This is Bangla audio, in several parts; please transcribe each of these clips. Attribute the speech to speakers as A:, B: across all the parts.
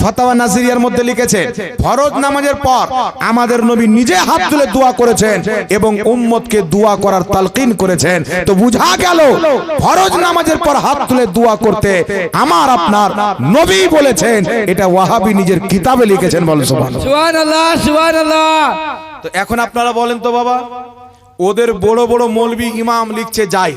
A: ফাতাওয়া নাজিরিয়ার মধ্যে লিখেছে ফরজ নামাজের পর আমাদের নবী নিজে হাত তুলে দোয়া করেছেন এবং উম্মতকে দোয়া করার তালকিন করেছেন। তো বুঝা গেল ফরজ নামাজের পর হাত তুলে দোয়া করতে আমার আপনার নবী বলেছেন এটা ওয়াহাবি নিজের কিতাবে লিখেছেন বলেন সুবহানাল্লাহ। তো এখন আপনারা বলেন তো বাবা ওদের বড় বড় মৌলবি ইমাম লিখছে যাই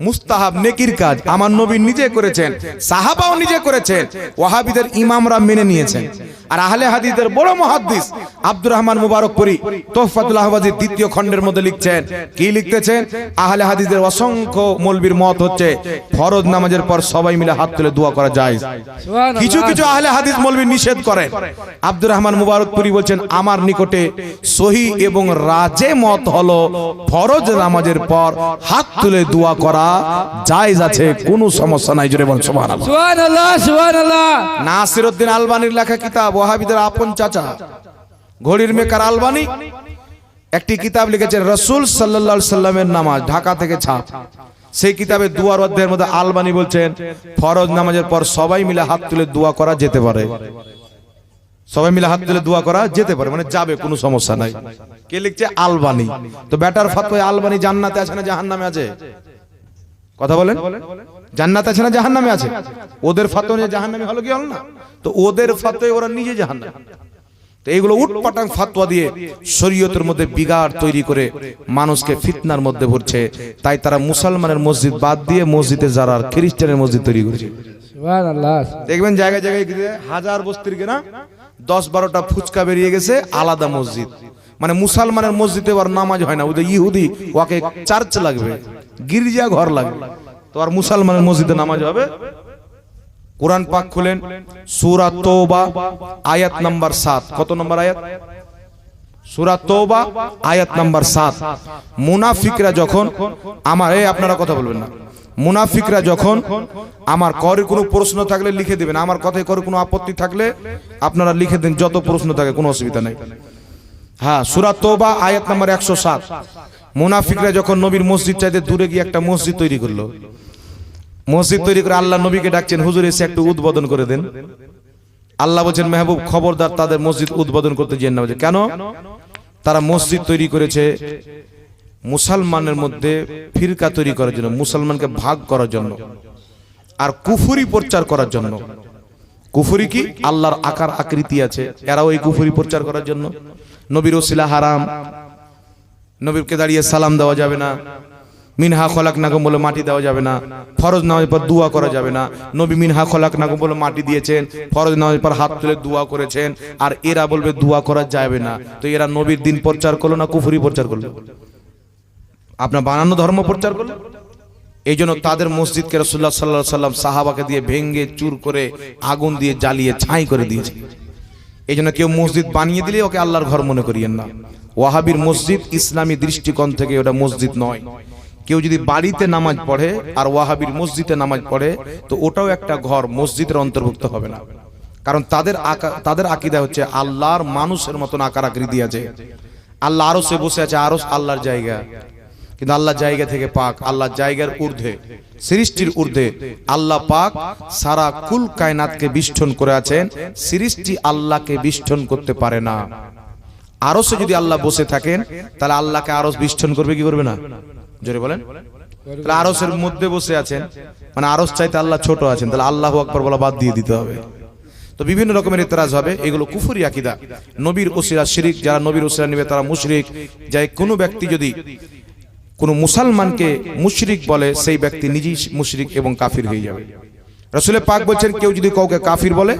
A: মুস্তাহাব নেকির কাজ আমার নবী নিজে করেছেন সাহাবাও নিজে করেছেন ওয়াহাবিদের ইমামরা মেনে নিয়েছেন। আর আহলে হাদিসের বড় মুহাদ্দিস আব্দুর রহমান মুবারকপুরি তোহফাতুল আহবাজের দ্বিতীয় খণ্ডের মধ্যে লিখছেন কি লিখতেছেন? আহলে হাদিসের অসংখ্য মৌলবির মত হচ্ছে ফরজ নামাজের পর সবাই মিলে হাত তুলে দোয়া করা যায় কিছু কিছু আহলে হাদিস মলবি নিষেধ করেন। আব্দুর রহমান মুবারকপুরি বলছেন আমার নিকটে সহি এবং রাজে মত হলো ফরজ নামাজের পর হাত তুলে দোয়া করা জায়েজ আছে কোনো সমস্যা নাই জোরে বল সুবহানাল্লাহ।
B: সুহান আল্লাহ
A: নাসিরউদ্দিন আলবানির লেখা কিতাব ওয়াহাবিদের আপন চাচা। ঘড়ির মেকার আলবানি একটি কিতাব লিখেছেন রসুল সাল্লাল্লাহু আলাইহি সাল্লামের নামাজ ঢাকা থেকে ছাপ। সেই কিতাবে দুয়ার অধ্যায়ের মধ্যে আলবানি বলছেন ফরজ নামাজের পর সবাই মিলে হাত তুলে দোয়া করা যেতে পারে। সবাই মিলে হাত তুলে দোয়া করা যেতে পারে মানে যাবে কোনো সমস্যা নাই। কে লিখছে? আলবানি। তো ব্যাটার ফাতোয়া আলবানি জান্নাতে আছে না জাহান্নামে আছে? কথা বলেন? জান্নাত আছে না জাহান্নামে আছে? ওদের নিয়ে জাহান্নামে হলো কি হলো না তো ওদের ফাতোয় ওরা নিজে জাহান্নামে। তো এইগুলো উটপাটাং ফাতোয়া দিয়ে শরীয়তের মধ্যে বিগাড় তৈরি করে মানুষকে ফিতনার মধ্যে ভরছে। তাই তারা মুসলমানের মসজিদ বাদ দিয়ে মসজিদে যারা খ্রিস্টানের মসজিদ তৈরি করেছে। দেখবেন জায়গায় জায়গায় গিয়ে হাজার বস্তির কেনা দশ বারোটা ফুচকা বেরিয়ে গেছে আলাদা মসজিদ। মানে মুসলমানের মসজিদে এবার নামাজ হয় না ওদের ইহুদি ওকে চার্চ লাগবে, গির্জা ঘর লাগবে। তো আর মুসলমানের মসজিদে নামাজ হবে? কোরআন পাক খুলেন, সূরা তওবা আয়াত নাম্বার সাত। কত নম্বর আয়াত? আয়াত নাম্বার 7 মুনাফিকরা যখন, আমার, এই আপনারা কথা বলবেন না। মুনাফিকরা যখন আমার করে কোনো প্রশ্ন থাকলে লিখে দিবেন, আমার কথায় করে কোনো আপত্তি থাকলে আপনারা লিখে দেন, যত প্রশ্ন থাকে কোনো অসুবিধা নেই। হ্যাঁ সূরা তওবা, আয়াত নাম্বার 107 মুনাফিকরা যখন নবীর মসজিদ চাইতে দূরে গিয়ে একটা মসজিদ তৈরি করল। মসজিদ তৈরি করে আল্লাহ নবীকে ডাকছেন, হুজুর, এসে একটু উদ্বোধন করে দেন। আল্লাহ বলছেন, মেহবুব খবরদার তাদের মসজিদ উদ্বোধন করতে যেন না কেন? তারা মসজিদ তৈরি করেছে মুসলমানের মধ্যে ফিরকা তৈরি করার জন্য, মুসলমানকে ভাগ করার জন্য আর কুফুরি প্রচার করার জন্য। কুফুরি কি? আল্লাহর আকার আকৃতি আছে, এরাও এই কুফুরি প্রচার করার জন্য। নবীর ওসিলা হারাম। নবীরকে দাঁড়িয়ে সালাম দেওয়া যাবে না। মিনহা খলাক নাগম বলে মাটি দেওয়া যাবে না। ফরজ নামাজের পর দোয়া করা যাবে না। নবী মিনহা খলাক নাগম বলে মাটি দিয়েছেন। ফরজ নামাজের পর হাত তুলে দোয়া করেছেন। আর এরা বলবে দোয়া করা যাবে না। তো এরা নবীর দিন প্রচার করল না কুফুরি প্রচার করল? আপনার বানানো ধর্ম প্রচার করল? এই জন্য তাদের মসজিদকে রসুল্লাহ সাল্লাহ সাল্লাম সাহাবাকে দিয়ে ভেঙ্গে চুর করে আগুন দিয়ে জ্বালিয়ে ছাই করে দিয়েছে। এই জন্য কেউ মসজিদ বানিয়ে দিলে ওকে আল্লাহর ঘর মনে করিয়েন না। ওয়াহাবির মসজিদ ইসলামী দৃষ্টিকোণ থেকে ওটা মসজিদ নয়। কেউ যদি বাড়িতে নামাজ পড়ে আর ওয়াহাবির মসজিদে নামাজ পড়ে, তো ওটাও একটা ঘর, মসজিদের অন্তর্ভুক্ত হবে না। কারণ তাদের তাদের আকিদা হচ্ছে আল্লাহর মানুষের মতন আকার আকৃতি আছে। আল্লাহ আরও সে বসে আছে আরও আল্লাহর জায়গা। কিন্তু আল্লাহ জায়গা থেকে পাক, আল্লাহ জায়গার ঊর্ধ্বে, সৃষ্টির ঊর্ধ্বে আল্লাহ পাক সারা কুল কায়নাতকে বিষ্ঠন করে আছেন, সৃষ্টি আল্লাহকে বিষ্ঠন করতে পারে না। আরসে যদি আল্লাহ বসে থাকেন, তাহলে আল্লাহকে আরস বিষ্ঠন করবে, কি করবে না? জোরে বলেন। তাহলে আরসের মধ্যে বসে আছেন মানে আরস চাইতে আল্লাহ ছোট আছেন, তাহলে আল্লাহ আকবর বলা বাদ দিয়ে দিতে হবে। তো বিভিন্ন রকমের ইতরাজ হবে, এগুলো কুফুরি আকিদা। নবীর ওসিরা শিরিক, যারা নবীর ওসিরা নেবে তারা মুশরিক। যাই কোনো ব্যক্তি যদি কোনো মুসলমানকে মুশরিক বলে, সেই ব্যক্তি নিজেই মুশরিক এবং কাফির হয়ে যাবে। রসুলের পাক বলছেন, কেউ যদি কাউকে কাফির বলে,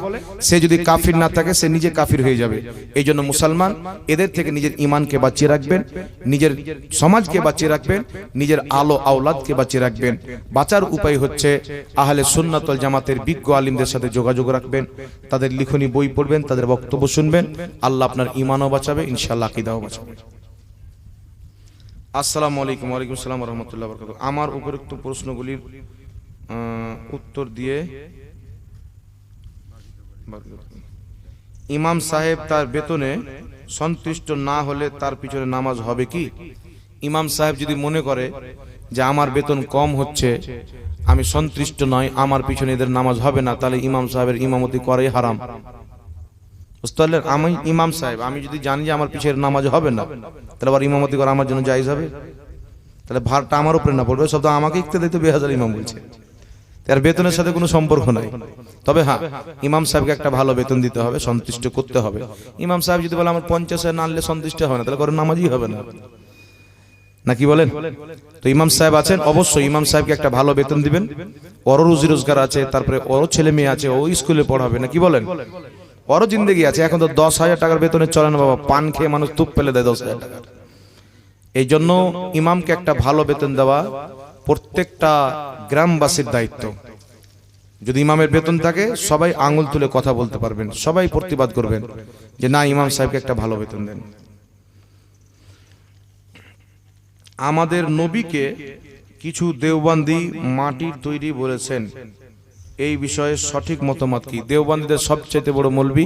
A: সে যদি কাফির না থাকে, সে নিজে কাফির হয়ে যাবে। এই জন্য মুসলমান এদের থেকে নিজের ইমানকে বাঁচিয়ে রাখবেন, নিজের সমাজকে বাঁচিয়ে রাখবেন, নিজের আলো আওলাদকে বাঁচিয়ে রাখবেন। বাঁচার উপায় হচ্ছে আহলে সুন্নাতল জামাতের বিজ্ঞ আলিমদের সাথে যোগাযোগ রাখবেন, তাদের লিখনি বই পড়বেন, তাদের বক্তব্য শুনবেন, আল্লাহ আপনার ইমানও বাঁচাবে, ইনশাআল্লাহ আকিদাও বাঁচাবে। আসসালামু আলাইকুম, ওয়ালাইকুম সালাম রহমতুল্লাহ বরকাত আমার উপরোক্ত প্রশ্নগুলির উত্তর দিয়ে ইমাম সাহেব তার বেতনে সন্তুষ্ট না হলে তার পিছনে নামাজ হবে কি? ইমাম সাহেব যদি মনে করে যে আমার বেতন কম হচ্ছে, আমি সন্তুষ্ট নয়, আমার পিছনে এদের নামাজ হবে না, তাহলে ইমাম সাহেবের ইমামতি করাই হারাম। বুঝতে পারলেন আমি ইমাম সাহেব, আমি যদি জানি যে আমার পিছের নামাজ হবে না, তাহলে আবার ইমামতি করা আমার জন্য জায়জ হবে? তাহলে ভারটা আমার উপরে না পড়বে, সব তো আমাকে ইকতে দিতে বেহাজার ইমাম বলছে। তার বেতনের সাথে কোনো সম্পর্ক নাই। তবে হ্যাঁ ইমাম সাহেবকে একটা ভালো বেতন দিতে হবে, সন্তুষ্ট করতে হবে। ইমাম সাহেব যদি বলে আমার পঞ্চাশ না আনলে সন্তুষ্ট হবে না, তাহলে করে নামাজই হবে না। না কি বলেন? তো ইমাম সাহেব আছেন, অবশ্যই ইমাম সাহেবকে একটা ভালো বেতন দিবেন। ওরও রুজি রোজগার আছে, তারপরে ওরও ছেলে মেয়ে আছে, ও স্কুলে পড়াবে, না কি বলেন? ওরও জিন্দগি আছে, এখন তো দশ হাজার টাকার বেতনে চলে না বাবা, পান খেয়ে মানুষ তুপ ফেলে দেয় দশ হাজার টাকা এই জন্য ইমামকে একটা ভালো বেতন দেওয়া প্রত্যেকটা গ্রামবাসীর দায়িত্ব। যদি ইমামের বেতন থাকে, সবাই আঙুল তুলে কথা বলতে পারবেন, সবাই প্রতিবাদ করবেন যে না, ইমাম সাহেবকে একটা ভালো বেতন দেন। আমাদের নবীকে কিছু দেওবান্দি মাটির তৈরি বলেছেন। এই বিষয়ে সঠিক মতামত কি? দেওবান্দিদের সবচেয়ে বড় মলবি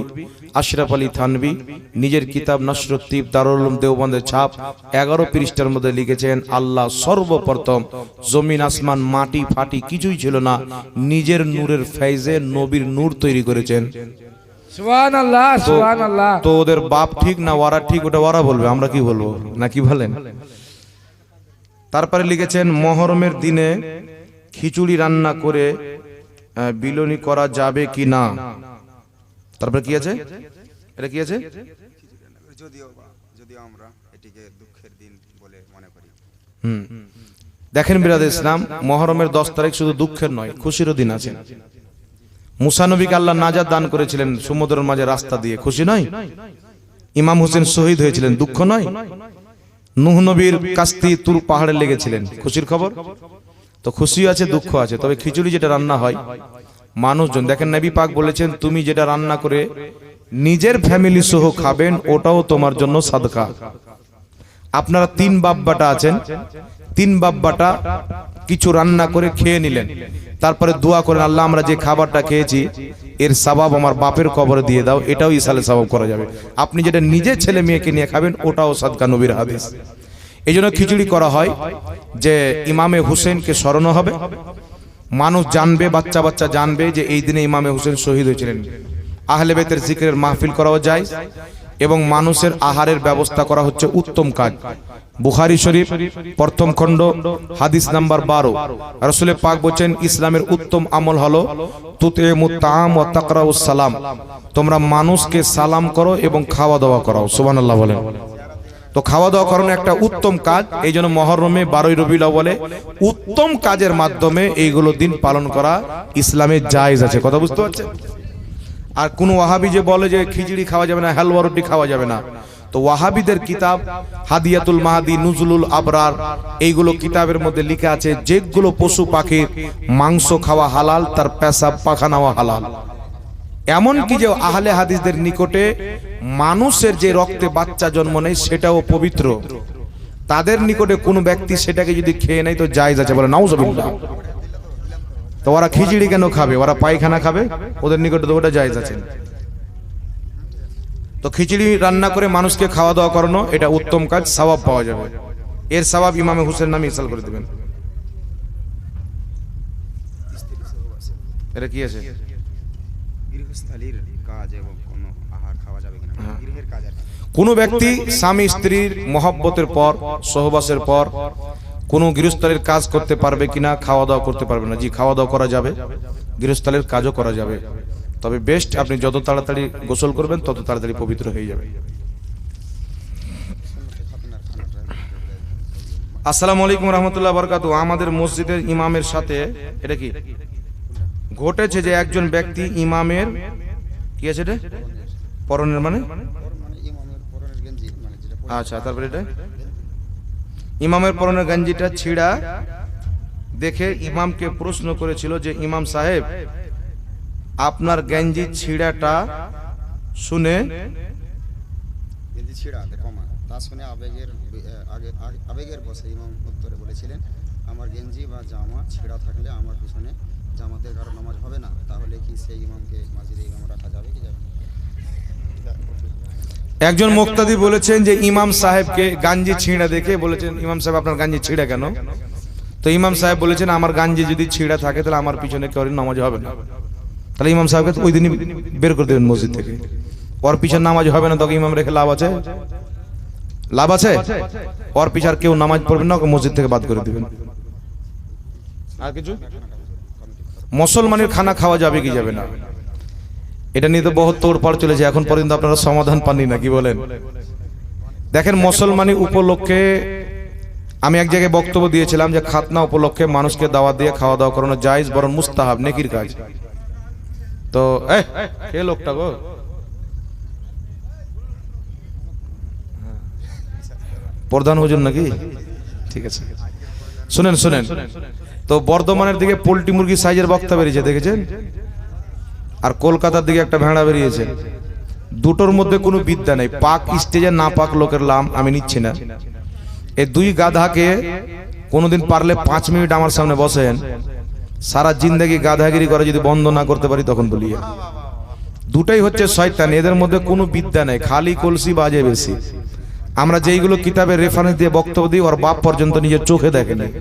A: আশরাফ আলী থানবি নিজের কিতাব নসরুদ্দীপ দারুল উলুম দেওবন্দের ছাপ এগারো পৃষ্ঠার মধ্যে লিখেছেন আল্লাহ সর্বপ্রথম জমিন আসমান মাটি ফাটি কিছুই ছিল না নিজের নূরের ফেজে নবীর নূর তৈরি করেছেন। তো ওদের বাপ ঠিক না ওরা ঠিক ওটা ওরা বলবে আমরা কি বলব না কি বলেন? তারপরে লিখেছেন মহরমের দিনে খিচুড়ি রান্না করে বিলনি করা যাবে কি না? তারপরে কি আছে? এটা কি আছে?
C: যদিও যদিও আমরা এটিকে দুঃখের দিন বলে মনে করি।
A: হুম। দেখেন বিরাদ ইসলাম মহরমের দশ তারিখ শুধু দুঃখের নয় খুশিরও দিন আছে। মুসানবীকে আল্লাহ নাজাদ দান করেছিলেন সমুদ্রের মাঝে রাস্তা দিয়ে। খুশি নয়? ইমাম হোসেন শহীদ হয়েছিলেন দুঃখ নয়? নুহ নবীর কাস্তি তুর পাহাড়ে লেগেছিলেন খুশির খবর? তো খুশি আছে দুঃখ আছে। তবে খিচুড়ি যেটা রান্না হয়, মানুষজন, দেখেন নবী পাক বলেছেন, তুমি যেটা রান্না করে নিজের ফ্যামিলি সহ খাবেন, ওটাও তোমার জন্য সাদকা। আপনারা তিন বাব্বাটা আছেন, তিন বাব্বাটা কিছু রান্না করে খেয়ে নিলেন। তারপরে দোয়া করেন, আল্লাহ, আমরা যে খাবারটা খেয়েছি, এর সবাব আমার বাপের কবরে দিয়ে দাও, এটাও ইসালে সবাব করা যাবে। আপনি যেটা নিজের ছেলে মেয়েকে নিয়ে খাবেন, ওটাও সাদকা নবীর হাদিস। এই জন্য খিচুড়ি করা হয় যে ইমামে হুসেনকে স্মরণ হবে। মানুষ জানবে, বাচ্চা বাচ্চা জানবে যে এই দিনে ইমামে হুসেন শহীদ হয়েছিলেন। আহলে বেতের জিকিরের মাহফিল করাও যায় এবং মানুষের আহারের ব্যবস্থা করা হচ্ছে উত্তম কাজ। বুখারি শরীফ, প্রথম খণ্ড, হাদিস নাম্বার বারো। রসুলের পাক বলছেন, ইসলামের উত্তম আমল হলো তুতে মুতাম ও তাকরাউস সালাম। তোমরা মানুষকে সালাম করো এবং খাওয়া দাওয়া করাও। সুবহানাল্লাহ বলেন। তো খাওয়া দাওয়া করানো একটা উত্তম কাজ, এই জন্য মহরমে বারোই রবিলা বলে, উত্তম কাজের মাধ্যমে এইগুলো দিন পালন করা ইসলামের জায়েজ আছে। কথা বুঝতে পারছেন? আর কোন ওয়াহাবি যে বলে যে খিচড়ি খাওয়া যাবে না, হালুয়া রুটি খাওয়া যাবে না, তো ওয়াহাবিদের কিতাব, হাদিয়াতুল মাহাদি, নুজুলুল আবরার, এইগুলো কিতাবের মধ্যে লিখে আছে, যেগুলো পশু পাখির মাংস খাওয়া হালাল, তার পেশাব পাখানাও হালাল। এমনকি যে আহলে হাদিসদের নিকটে মানুষের যে রক্তে বাচ্চা জন্ম নেয় সেটাও পবিত্র। তাদের নিকটে কোন ব্যক্তি সেটাকে যদি খেয়ে নেয় তো জায়েজ আছে। বলে নাউজুবিল্লাহ তো ওরা খিচড়ি কেন খাবে? ওরা পায়খানা খাবে? ওদের নিকটে তো ওটা জায়েজ আছে। তো খিচড়ি রান্না করে মানুষকে খাওয়া দাওয়া করানো, এটা উত্তম কাজ, সওয়াব পাওয়া যাবে। এর সওয়াব ইমামে হুসেন নামে ইসাল করে দেবেন। এটা কি আছে?
C: গৃহস্থালির কাজ এবং কোনো আহার খাওয়া যাবে কিনা
A: হ্যাঁ। কোনো ব্যক্তি স্বামী, স্ত্রীর মহব্বতের পর, সহবাসের পর কোনো গৃহস্থলের কাজ করতে পারবে কিনা খাওয়া দাওয়া করতে পারবে না। জি খাওয়া দাওয়া করা যাবে, গৃহস্থলের কাজও করা যাবে। তবে বেস্ট আপনি যত তাড়াতাড়ি গোসল করবেন, তত তাড়াতাড়ি পবিত্র হয়ে যাবে। আসসালামু আলাইকুম রহমতুল্লাহ বরকাত। আমাদের মসজিদের ইমামের সাথে, এটা কি? ঘটেছে যে একজন ব্যক্তি ইমামের, কি আছে এটা? পরনের মানে? আচ্ছা তারপরে এটা? ইমামের পরনের গঞ্জিটা ছিঁড়া দেখে ইমামকে প্রশ্ন করেছিল যে, ইমাম সাহেব, আপনার গেঞ্জি ছিঁড়াটা শুনে
C: গেঞ্জি ছিঁড়া কমা তা শুনে আবেগের আবেগের বসে ইমাম উত্তরে বলেছিলেন, আমার গেঞ্জি বা জামা ছিঁড়া থাকলে আমার পিছনে জামাতের কারও নামাজ হবে না। তাহলে কি সেই ইমামকে মাঝিরে ইমাম রাখা যাবে কি যাবে।
A: একজন মুক্তাদি বলেছেন যে ইমাম সাহেবকে গাঞ্জি ছিঁড়া দেখে বলেছেন ইমাম সাহেব আপনার গাঞ্জি ছিঁড়া কেন? তো ইমাম সাহেব বলেছেন আমার গাঞ্জে যদি ছিঁড়া থাকে তাহলে আমার পিছনে কেউ নামাজ হবে না। তাহলে ইমাম সাহেবকে ওই দিনই বের করে দেবেন মসজিদ থেকে। ওর পিছনে নামাজ হবে না তখন ইমাম রেখে লাভ আছে? লাভ আছে? ওর পিছার কেউ নামাজ পড়বেন না ওকে মসজিদ থেকে বাদ করে দিবেন। আর কিছু? মুসলমানের খানা খাওয়া যাবে কি যাবে না? এটা নিয়ে তো বহুত তোড়পাড় চলেছে এখন পর্যন্ত আপনারা সমাধান পাননি না কি বলেন? দেখেন, মুসলমানি উপলক্ষে আমি এক জায়গায় বক্তব্য দিয়েছিলাম যে খাতনা উপলক্ষে মানুষকে দাওয়াত দিয়ে খাওয়া দাওয়া করানো জায়েজ, বরং মুস্তাহাব, নেকির কাজ। তো কে লোকটা গো? প্রধান হুজুর নাকি? ঠিক আছে। শুনেন শুনেন। তো বর্ধমানের দিকে পোল্ট্রি মুরগি সাইজের বক্তা বেরিয়েছে, দেখেছেন? আর কলকাতার দিকে একটা ভেড়া বেরিয়েছে। দুটোর মধ্যে কোনো বিদ্যা নেই। পাক স্টেজে না পাক লোকের লাম আমি নিচ্ছি না। এই দুই গাধাকে কোনোদিন পারলে পাঁচ মিনিট আমার সামনে বসেন। সারা জিন্দেগি গাধাগিরি করে যদি বন্ধ না করতে পারি তখন বলিয়ে। দুটাই হচ্ছে শয়তান, এদের মধ্যে কোনো বিদ্যা নেই, খালি কলসি বাজে বেশি। আমরা যেইগুলো কিতাবের রেফারেন্স দিয়ে বক্তব্য দিই, ওর বাপ পর্যন্ত নিজের চোখে দেখে নেই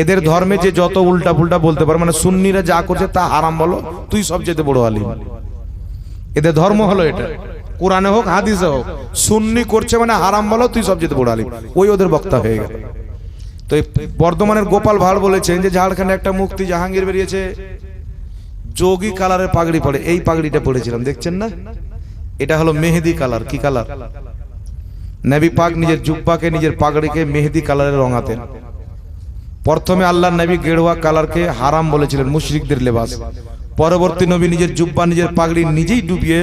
A: এদের ধর্মে যে যত উল্টা পুল্টা বলতে পারে মানে সুন্নিরা যা করছে তা হারাম বলো, তুই সবচেয়ে বড় আলিম। এদের ধর্ম হলো এটা। কোরআনে হোক, হাদিসে হোক, সুন্নি করছে মানে হারাম বলো, তুই সবচেয়ে বড় আলিম। ওই ওদের বক্তা হয়ে গেল। তো বর্ধমানের গোপাল ভাড় বলেছেন যে, ঝাড়খণ্ডে একটা মুক্তি জাহাঙ্গীর বেরিয়েছে। যোগী কালারের পাগড়ি পড়ে এই পাগড়িটা পড়েছিলাম দেখছেন না? এটা হলো মেহেদি কালার, কি কালার? নবী পাক নিজের জুব্বাকে, নিজের পাগড়িকে মেহেদি কালারে রঙাতেন। প্রথমে আল্লাহ নবী গেরুয়া কালারকে হারাম বলেছিলেন, মুশরিকদের লেবাস। পরবর্তী নবী নিজের জুব্বা, নিজের পাগড়ি নিজেই ডুবিয়ে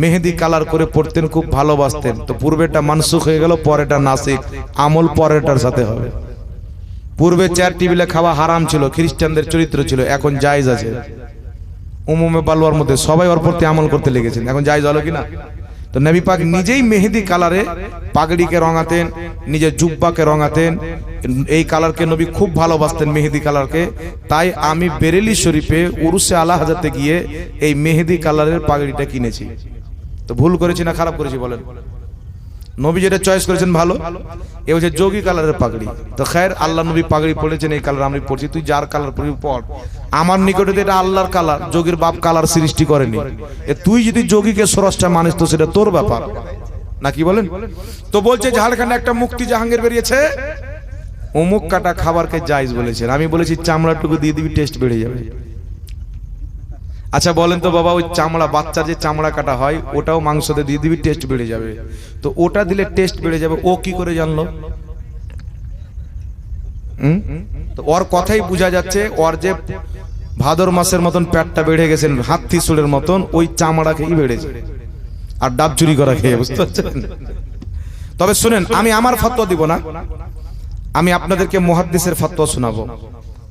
A: মেহেদি কালার করে পড়তেন খুব ভালোবাসতেন। তো পূর্বেটা মানসুখ হয়ে গেল পরেটা নাসিক। আমল পরেরটার সাথে হবে। পূর্বে চার টেবিলে খাওয়া হারাম ছিল, খ্রিস্টানদের চরিত্র ছিল, এখন জায়জ আছে। উমুমে বালুয়ার মধ্যে সবাই ওর প্রতি আমল করতে লেগেছেন, এখন জায়জ হলো কিনা? তো নবী পাক নিজেই মেহেদি কালারে পাগড়িকে রঙাতেন, নিজের জুব্বাকে রঙাতেন। এই কালারকে নবী খুব ভালোবাসতেন, মেহেদি কালারকে। তাই আমি বেরেলি শরীফে উরুসে আলা হাজাতে গিয়ে এই মেহেদি কালারের পাগড়িটা কিনেছি। তো ভুল করেছি না খারাপ করেছি বলেন? নবী যেটা চয়েস করেছেন ভালো, এ হচ্ছে যোগী কালারের পাগড়ি। তো খের আল্লাহ নবী পাগড়ি পড়েছেন এই কালার আমি পড়ছি তুই যার কালার পড়বি পড় আমার নিকটে এটা আল্লাহর কালার যোগীর বাপ কালার সৃষ্টি করেনি। এ তুই যদি যোগীকে স্রষ্টা মানিস, তো সেটা তোর ব্যাপার। নাকি বলেন? তো বলছে, ঝাড়খণ্ডে একটা মুক্তি জাহাঙ্গীর বেরিয়েছে। অমুক কাটা খাবারকে জাইজ বলেছেন। আমি বলেছি, চামড়াটুকু দিয়ে দিবি টেস্ট বেড়ে যাবে। আচ্ছা বলেন তো বাবা, ওই চামড়া, বাচ্চার যে চামড়া কাটা হয়, ওটাও মাংসতে দিয়ে দিবি টেস্ট বেড়ে যাবে। তো ওটা দিলে টেস্ট বেড়ে যাবে, ও কি করে জানলো? তো ওর কথাই বোঝা যাচ্ছে, ওর যে ভাদর মাসের মতন পেটটা বেড়ে গেছেন হাতি সুরের মতন, ওই চামড়া খেয়েই বেড়েছে। আর ডাব চুরি করা খেয়ে বুঝতে পারছেন? তবে শুনেন, আমি আমার ফতোয়া দিব না। আমি আপনাদেরকে মুহাদ্দিসের ফতোয়া শোনাবো।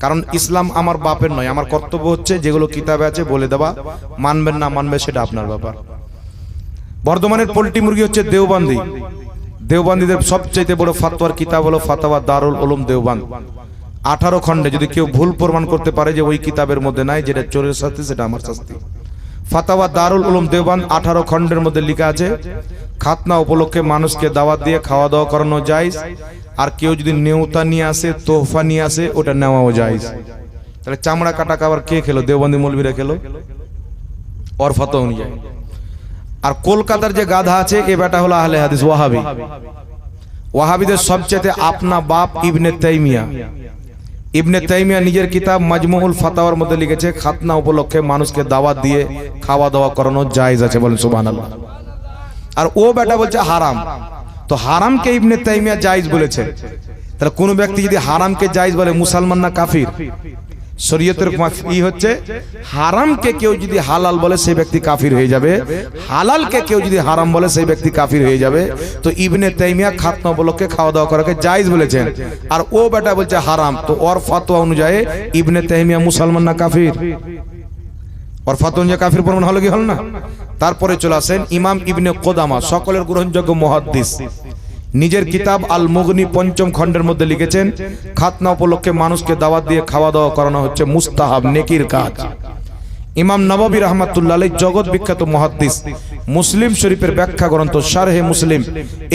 A: কারণ ইসলাম আমার বাপের নয়, আমার কর্তব্য হচ্ছে যেগুলো কিতাবে আছে বলে দেওয়া। মানবেন না মানবে সেটা আপনার ব্যাপার। বর্ধমানের পোলট্রি মুরগি হচ্ছে দেওবান্দি। দেওবান্দিদের সবচেয়ে বড় ফাতোয়ার কিতাব হলো ফাতাওয়া দারুল ওলম দেওবান্দ। আঠারো খণ্ডে যদি কেউ ভুল প্রমাণ করতে পারে যে ওই কিতাবের মধ্যে নাই, যেটা চোরের শাস্তি, সেটা আমার শাস্তি। ফাতাওয়া দারুল উলুম দেওবান্দ আঠারো খণ্ডের মধ্যে লেখা আছে, খাতনা উপলক্ষে মানুষকে দাওয়াত দিয়ে খাওয়া দাওয়া করানো যায় আর কেউ যদি নেওতা নিয়ে আসে, তোহফা নিয়ে আসে, ওটা নেওয়াও যায় তাহলে চামড়া কাটা খাবার কে খেলো? দেওবন্দি মৌলবীরা খেলো? ওর ফতো অনুযায়ী আর কলকাতার যে গাধা আছে, এ বেটা হলো আহলে হাদিস, ওয়াহাবি। ওয়াহাবিদের সবচেয়ে আপনা বাপ ইবনে তাইমিয়া। ইবনে তাইমিয়া নিজের কিতাব মাজমুল ফাতাওয়ার মধ্যে লিখেছে, খাতনা উপলক্ষে মানুষকে দাওয়াত দিয়ে খাওয়া দাওয়া করানো জায়েজ আছে বলেন সুবহানাল্লাহ। আর ও বেটা বলছে হারাম। তো হারামকে ইবনে তাইমিয়া জায়েজ বলেছে। তাহলে কোনো ব্যক্তি যদি হারামকে জায়েজ বলে, মুসলমান না কাফির? শরীয়তের ই হচ্ছে হারামকে কেউ যদি হালাল বলে সেই ব্যক্তি কাফির হয়ে যাবে। হালালকে কেউ যদি হারাম বলে সেই ব্যক্তি কাফির হয়ে যাবে তো ইবনে তাইমিয়া খাতনা উপলক্ষে খাওয়া দাওয়া করাকে জায়েজ বলেছেন। আর ও বেটা বলছে হারাম তো ওর ফতোয়া অনুযায়ী ইবনে তাইমিয়া মুসলমান না কাফির? ওর ফতোয়া অনুযায়ী কাফির প্রমাণ হলো কি হল না? তারপরে চলে আসেন ইমাম ইবনে কোদামা সকলের গ্রহণযোগ্য মহাদ্দিস। নিজের কিতাব আল মুগনি পঞ্চম খণ্ডের মধ্যে লিখেছেন খাতনা উপলক্ষে মানুষকে দাওয়াত দিয়ে খাওয়া দাওয়া করানো হচ্ছে মুস্তাহাব নেকির কাজ। ইমাম নবাবী রহমাতুল্লাহ জগৎ বিখ্যাত মহাদ্দিস মুসলিম শরীফের ব্যাখ্যা গ্রন্থ সারহে মুসলিম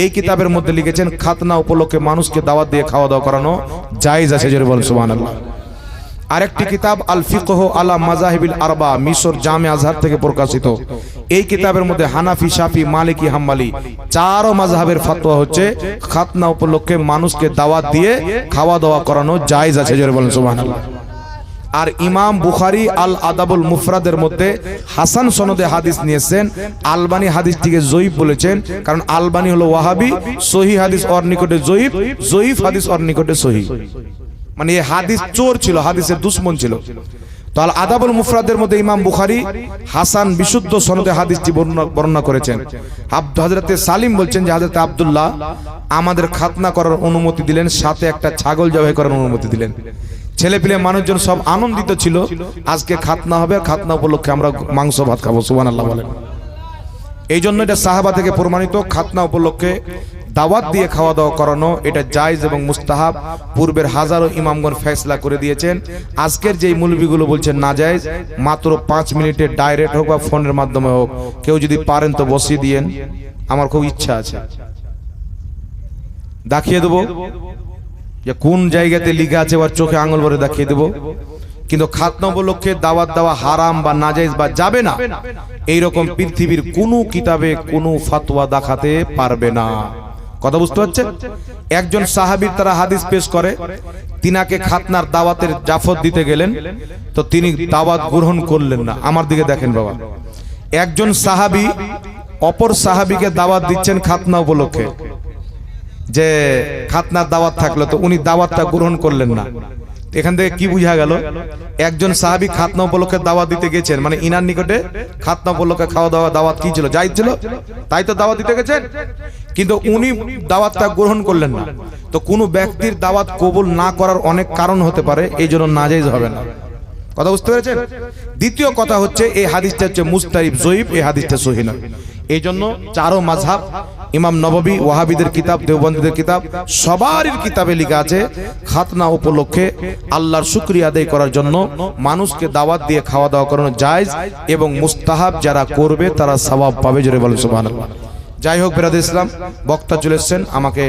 A: এই কিতাবের মধ্যে লিখেছেন খাতনা উপলক্ষে মানুষকে দাওয়াত দিয়ে খাওয়া দাওয়া করানো জায়েজ আছে জোরে বলেন সুবহানাল্লাহ। আরেকটি কিতাব আল ফিকহ আলা মাজাহিবিল আরবা, মিশর জামে আজহার থেকে প্রকাশিত। এই কিতাবের মধ্যে হানাফি, শাফি, মালিকি, হাম্মালি চারো মাযহাবের ফাতোয়া হচ্ছে, খাতনা উপলক্ষে মানুষকে দাওয়াত দিয়ে খাওয়া দাওয়া করানো জায়েজ আছে, জোরে বলেন, সুবহানাল্লাহ। আর ইমাম বুখারি আল আদাবুল মুফরাদের মধ্যে হাসান সনদে হাদিস নিয়েছেন, আলবানি হাদিসটিকে জয়ীফ বলেছেন, কারণ আলবানি হলো ওয়াহাবি সহি হাদিস অর নিকটে জয়ীফ জয়ীফ হাদিস অর নিকটে সহি মানে এই হাদিস চোর ছিল, হাদিসের দুশ্মন ছিল। তো আল আদাবুল মুফরাদের মধ্যে ইমাম বুখারি, হাসান বিশুদ্ধ সনদে হাদিসটি বর্ণনা করেছেন। হজরতে সালিম বলছেন যে হজরতে আব্দুল্লাহ আমাদের খাতনা করার অনুমতি দিলেন, সাথে একটা ছাগল জবাই করার অনুমতি দিলেন। ছেলে পিলে মানুষজন সব আনন্দিত ছিল, আজকে খাতনা হবে, খাতনা উপলক্ষে আমরা মাংস, ভাত খাব সুবান আল্লাহ বলেন। এই জন্য এটা সাহাবা থেকে প্রমাণিত, খাতনা উপলক্ষে দাওয়াত দিয়ে খাওয়া দাওয়া করানো, এটা জায়েজ এবং মুস্তাহাব। পূর্বের হাজারো ইমামগণ ফেসলা করে দিয়েছেন। আজকের যেই মুলবিগুলো বলছেন না জায়েজ মাত্র পাঁচ মিনিটে ডাইরেক্ট হোক বা ফোনের মাধ্যমে হোক, কেউ যদি পারেন তো বসিয়ে দিয়েন। আমার খুব ইচ্ছা আছে। দেখিয়ে দেবো যে কোন জায়গাতে লিখা আছে ওর চোখে আঙুল ভরে দেখিয়ে দেবো। কিন্তু খাতনা উপলক্ষে দাওয়াত দেওয়া হারাম বা নাজাইজ বা যাবে না। এই রকম পৃথিবীর কোনো কিতাবে কোনো ফাতোয়া দেখাতে পারবে না। কথা বুঝতে হচ্ছে একজন সাহাবীর তারা হাদিস পেশ করে, তিনাকে খাতনার দাওয়াতের জাফত দিতে গেলেন, তো তিনি দাওয়াত গ্রহণ করলেন না। আমার দিকে দেখেন বাবা। একজন সাহাবি অপর সাহাবিকে দাওয়াত দিচ্ছেন খাতনা উপলক্ষে, যে খাতনার দাওয়াত থাকল তো উনি দাওয়াতটা গ্রহণ করলেন না। এখান থেকে কি বুঝা গেল? একজন সাহাবি খাতনা উপলক্ষে দাওয়াত দিতে গেছেন। মানে ইনার নিকটে খাতনা উপলক্ষে খাওয়া দাওয়া, দাওয়াত কি ছিল? যাই ছিল তাই তো দাওয়াত দিতে গেছেন। কিন্তু উনি দাওয়াতটা গ্রহণ করলেন না। তো কোনো ব্যক্তির দাওয়াত কবুল না করার অনেক কারণ হতে পারে, এই জন্য নাজাইজ হবে না। কথা বুঝতে পেরেছেন? দ্বিতীয় কথা হচ্ছে, এই হাদিসটা হচ্ছে মুস্তারিফ জয়ীব এই হাদিসটা সহি নয়। এই জন্য চারো মাঝহাব ইমাম নববী, ওয়াহাবিদের কিতাব, দেওবন্দীদের কিতাব, সবারই কিতাবে লেখা আছে, খাতনা উপলক্ষে আল্লাহর শুক্রিয়া আদায় করার জন্য মানুষকে দাওয়াত দিয়ে খাওয়া দাওয়া করানো জায়জ এবং মুস্তাহাব যারা করবে তারা সওয়াব পাবে, জোরে বলেন সুবহানাল্লাহ। যাই হোক বেরাদ ইসলাম, বক্তা চলে এসছেন, আমাকে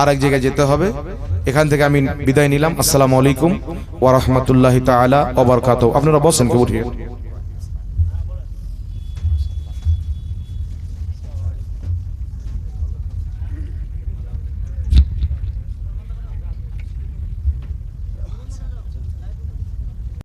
A: আরেক জায়গায় যেতে হবে। এখান থেকে আমি বিদায় নিলাম। আসসালামু আলাইকুম ওয়া রাহমাতুল্লাহি তাআলা ওয়া বারাকাতুহু। আপনারা বসেন কেউ উঠিয়ে